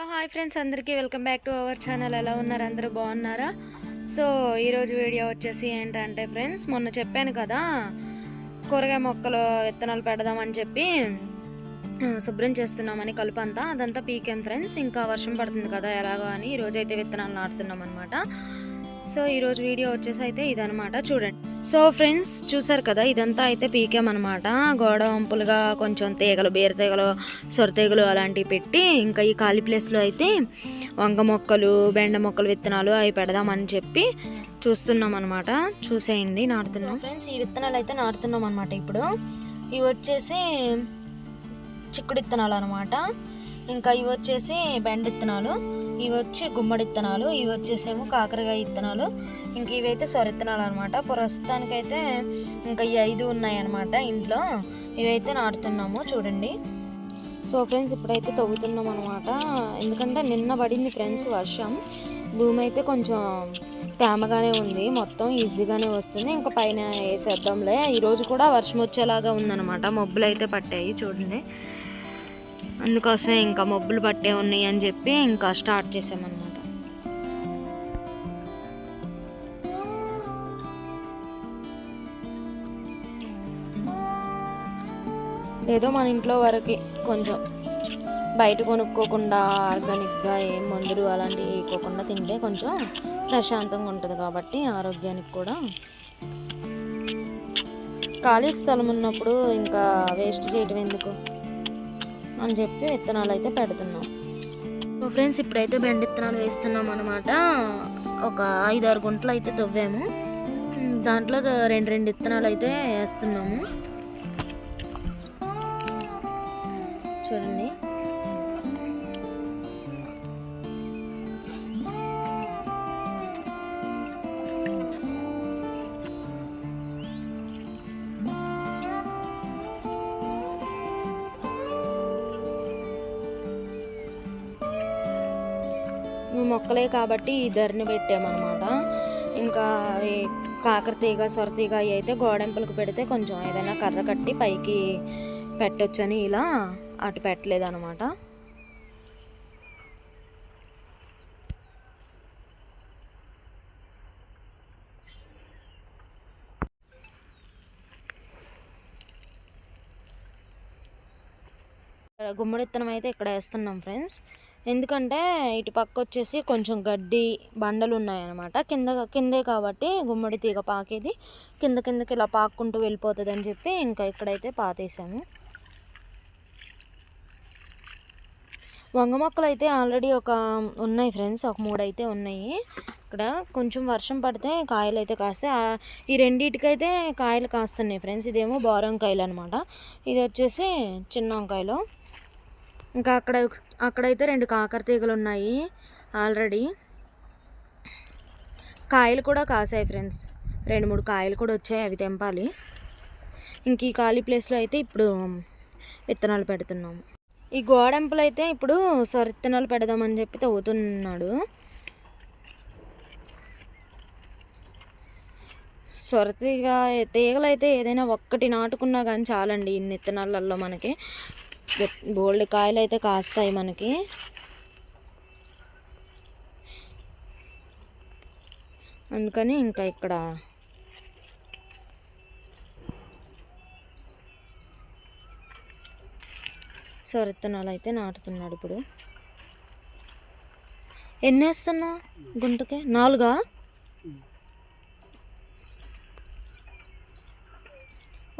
Hello hi friends అందరికీ welcome back to our channel. ఎలా ఉన్నారు? అందరూ బాగున్నారా? సో ఈరోజు వీడియో వచ్చేసి ఏంటంటే ఫ్రెండ్స్ మొన్న చెప్పాను కదా కూరగాయ మొక్కలు విత్తనాలు పెడదామని చెప్పి శుభ్రం చేస్తున్నామని కలుపంతా. అదంతా పీకేం ఫ్రెండ్స్ ఇంకా వర్షం పడుతుంది కదా ఎలాగో అని ఈరోజు అయితే విత్తనాలు నాటుతున్నాం అనమాట సో ఈరోజు వీడియో వచ్చేసి అయితే ఇదనమాట చూడండి. సో ఫ్రెండ్స్ చూసారు కదా ఇదంతా అయితే పీకామన్నమాట గోడ వంపులుగా కొంచెం తీగలు బీర తీగలు సొర తీగలు అలాంటివి పెట్టి ఇంకా ఈ ఖాళీ ప్లేస్లో అయితే వంగ మొక్కలు బెండ మొక్కలు విత్తనాలు అవి పెడదామని చెప్పి చూస్తున్నాం అనమాట చూసేయండి నాటుతున్నాం. ఫ్రెండ్స్ ఈ విత్తనాలు అయితే నాటుతున్నాం అనమాట ఇప్పుడు. ఇవి వచ్చేసి చిక్కుడు విత్తనాలు అనమాట ఇంకా ఇవి వచ్చేసి బెండ ఇత్తనాలు ఇవి వచ్చి గుమ్మడి ఇత్తనాలు ఇవి వచ్చేసేమో కాకరకాయ విత్తనాలు ఇంక ఇవైతే సొర విత్తనాలు అనమాట ప్రస్తుతానికైతే ఇంకా ఈ ఐదు ఉన్నాయన్నమాట ఇంట్లో. ఇవైతే నాటుతున్నాము చూడండి. సో ఫ్రెండ్స్ ఇప్పుడైతే తవ్వుతున్నాం అనమాట ఎందుకంటే నిన్న పడింది ఫ్రెండ్స్ వర్షం. భూమి అయితే కొంచెం తేమగానే ఉంది. మొత్తం ఈజీగానే వస్తుంది. ఇంకా పైన వేసేద్దాంలే. ఈరోజు కూడా వర్షం వచ్చేలాగా ఉందన్నమాట. మబ్బులు అయితే పట్టాయి చూడండి. అందుకోసమే ఇంకా మబ్బులు పట్టే ఉన్నాయి అని చెప్పి ఇంకా స్టార్ట్ చేసామన్నమాట ఏదో మన ఇంట్లో వరకు కొంచెం బయట కొనుక్కోకుండా ఆర్గానిక్గా ఏం మందులు అలాంటివి వేయకోకుండా తింటే కొంచెం ప్రశాంతంగా ఉంటుంది కాబట్టి ఆరోగ్యానికి కూడా. ఖాళీ స్థలం ఉన్నప్పుడు ఇంకా వేస్ట్ చేయటం ఎందుకు? అని చెప్పి విత్తనాలు అయితే పెడుతున్నాం. సో ఫ్రెండ్స్ ఇప్పుడైతే బెండ విత్తనాలు వేస్తున్నాం అనమాట ఒక ఐదు ఆరు గుంటలు అయితే తవ్వాము. దాంట్లో రెండు రెండు విత్తనాలు అయితే వేస్తున్నాము. చూడండి. మొక్కలే కాబట్టి ఈ ధరని పెట్టామన్నమాట. ఇంకా కాకరతీగ సొరతీగ అవి అయితే గోడెంపులకు పెడితే కొంచెం ఏదైనా కర్ర కట్టి పైకి పెట్టొచ్చని ఇలా అటు పెట్టలేదన్నమాట. గుమ్మడి విత్తనం అయితే ఇక్కడ వేస్తున్నాం ఫ్రెండ్స్. ఎందుకంటే ఇటు పక్క వచ్చేసి కొంచెం గడ్డి బండలు ఉన్నాయన్నమాట కింద కిందే కాబట్టి గుమ్మడి తీగ పాకేది. కింద కిందకి ఇలా పాక్కుంటూ వెళ్ళిపోతుంది అని చెప్పి ఇంకా ఇక్కడైతే పాతేసాము. వంగ మొక్కలు అయితే ఆల్రెడీ ఒక ఉన్నాయి ఫ్రెండ్స్ ఒక మూడు అయితే ఉన్నాయి. ఇక్కడ కొంచెం వర్షం పడితే కాయలు అయితే కాస్తాయి ఈ రెండింటికైతే కాయలు కాస్తున్నాయి ఫ్రెండ్స్. ఇదేమో బోరంకాయలు అనమాట ఇది వచ్చేసి చిన్న వంకాయలు ఇంకా అక్కడ అక్కడైతే రెండు కాకర తీగలు ఉన్నాయి ఆల్రెడీ. కాయలు కూడా కాసాయి ఫ్రెండ్స్. రెండు మూడు కాయలు కూడా వచ్చాయి అవి తెంపాలి. ఇంక ఈ ఖాళీ ప్లేస్లో అయితే ఇప్పుడు విత్తనాలు పెడుతున్నాము ఈ గోడెంపలు అయితే ఇప్పుడు సొర విత్తనాలు పెడదామని చెప్పి తవ్వుతున్నాడు. సొరతీగ తీగలు అయితే ఏదైనా ఒక్కటి నాటుకున్నా కానీ చాలండి ఇన్ని విత్తనాలలో మనకి. బోల్డ్ కాయలు అయితే కాస్తాయి మనకి. అందుకని ఇంకా ఇక్కడ సొరెత్తనాలు అయితే నాటుతున్నాడు ఇప్పుడు. ఎన్ని వేస్తున్నావు గుంటకి? నాలుగా?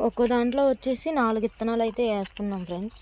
ఒక్కో దాంట్లో వచ్చేసి నాలుగు ఇత్తనాలు అయితే వేస్తున్నాం ఫ్రెండ్స్.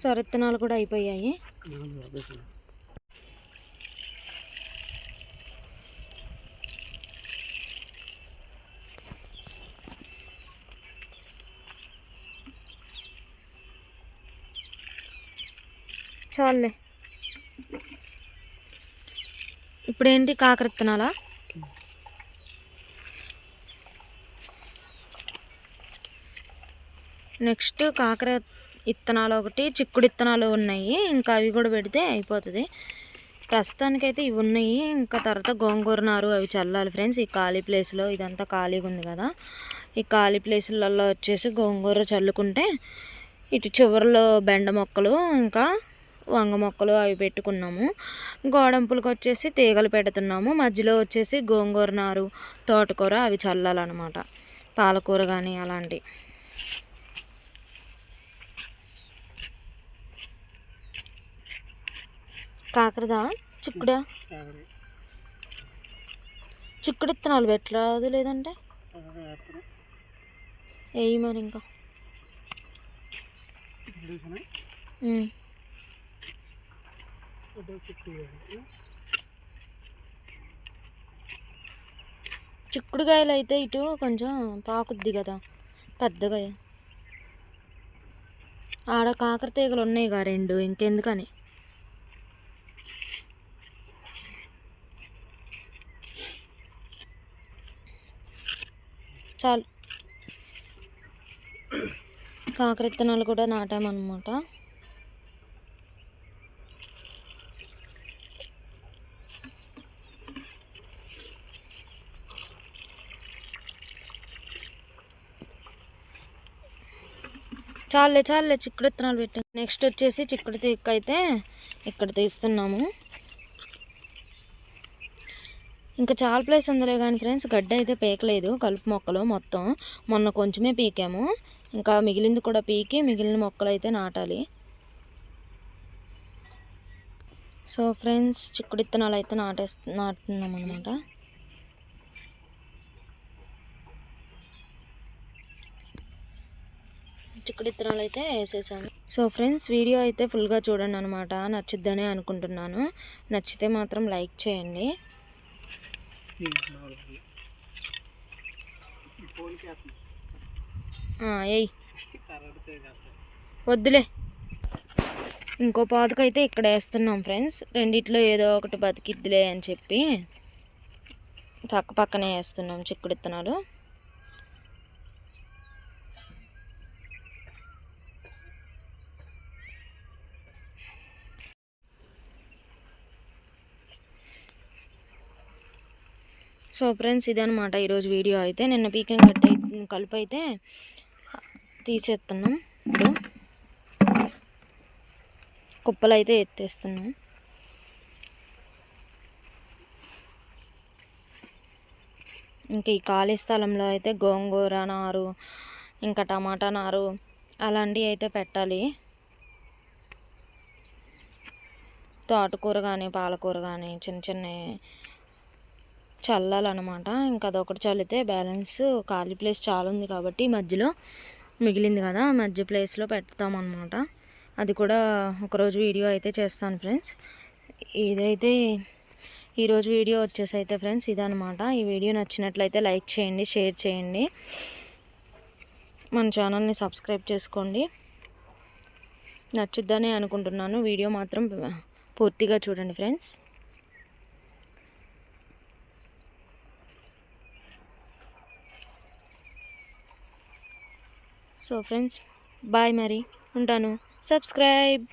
సొరత్తనాలు కూడా అయిపోయాయి. చాలే ఇప్పుడేంటి కాకర విత్తనాలా నెక్స్ట్ కాకర ఇత్తనాలు ఒకటి చిక్కుడు ఇత్తనాలు ఉన్నాయి. ఇంకా అవి కూడా పెడితే అయిపోతుంది. ప్రస్తుతానికైతే ఇవి ఉన్నాయి. ఇంకా తర్వాత గోంగూర నారు అవి చల్లాలి ఫ్రెండ్స్. ఈ ఖాళీ ప్లేస్లో ఇదంతా ఖాళీగా ఉంది కదా. ఈ ఖాళీ ప్లేసులలో వచ్చేసి గోంగూర చల్లుకుంటే ఇటు చివరిలో బెండ మొక్కలు ఇంకా వంగ మొక్కలు అవి పెట్టుకున్నాము. గోడంపులకు వచ్చేసి తీగలు పెడుతున్నాము. మధ్యలో వచ్చేసి గోంగూర నారు తోటకూర అవి చల్లాలన్నమాట. పాలకూర కానీ అలాంటివి కాకరదా? చిక్కుడా? చిక్కుడు ఇత్తనాలు పెట్టరాదు లేదంటే? వేయి మరి ఇంకా. చిక్కుడుకాయలు అయితే ఇటు కొంచెం పాకుద్ది కదా పెద్దగా. ఆడ కాకర తీగలు ఉన్నాయిగా రెండు ఇంకెందుకని? చాలు. కాకర విత్తనాలు కూడా నాటామన్నమాట. చాలే చాలే చిక్కుడు విత్తనాలు పెట్టాం. నెక్స్ట్ వచ్చేసి చిక్కుడు తీక్క అయితే ఇక్కడ తీస్తున్నాము. ఇంకా చాలా ప్లేస్ ఉందిలే కానీ ఫ్రెండ్స్ గడ్డ అయితే పీకలేదు కలుపు మొక్కలు మొత్తం. మొన్న కొంచెమే పీకాము. ఇంకా మిగిలింది కూడా పీకి మిగిలిన మొక్కలు అయితే నాటాలి. సో ఫ్రెండ్స్ చిక్కుడు ఇత్తనాలు అయితే నాటేస్తు నాటుతున్నాం అనమాట చిక్కుడు ఇత్తనాలు అయితే వేసేసాను సో ఫ్రెండ్స్ వీడియో అయితే ఫుల్గా చూడండి అనమాట నచ్చుద్దనే అనుకుంటున్నాను. నచ్చితే మాత్రం లైక్ చేయండి. ఏయ్. వద్దులే. ఇంకో పాతకైతే ఇక్కడ వేస్తున్నాం ఫ్రెండ్స్. రెండిట్లో ఏదో ఒకటి బతికిద్దిలే అని చెప్పి పక్క పక్కనే వేస్తున్నాం చిక్కుడు విత్తనాలు సో ఫ్రెండ్స్ ఇదనమాట ఈరోజు వీడియో. అయితే నిన్న పీకింగ్ కట్ కలుపు అయితే తీసేస్తున్నాం ఇప్పుడు కుప్పలు అయితే ఎత్తేస్తున్నాం. ఇంకా ఈ ఖాళీ స్థలంలో అయితే గోంగూర నారు ఇంకా టమాటా నారు అలాంటివి అయితే పెట్టాలి. తోటకూర కానీ పాలకూర కానీ చిన్న చిన్న చల్లాలన్నమాట. ఇంకా అదొకటి చల్లితే బ్యాలెన్స్ ఖాళీ ప్లేస్ చాలా ఉంది కాబట్టి మధ్యలో మిగిలింది కదా మధ్య ప్లేస్లో పెడతామన్నమాట. అది కూడా ఒకరోజు వీడియో అయితే చేస్తాను ఫ్రెండ్స్. ఇదైతే ఈరోజు వీడియో వచ్చేసి అయితే ఫ్రెండ్స్ ఇదనమాట ఈ వీడియో నచ్చినట్లయితే లైక్ చేయండి షేర్ చేయండి. మన ఛానల్ని సబ్స్క్రైబ్ చేసుకోండి. నచ్చుద్దని అనుకుంటున్నాను. వీడియో మాత్రం పూర్తిగా చూడండి ఫ్రెండ్స్. సో ఫ్రెండ్స్ బాయ్ మరి. ఉంటాను. సబ్స్క్రైబ్.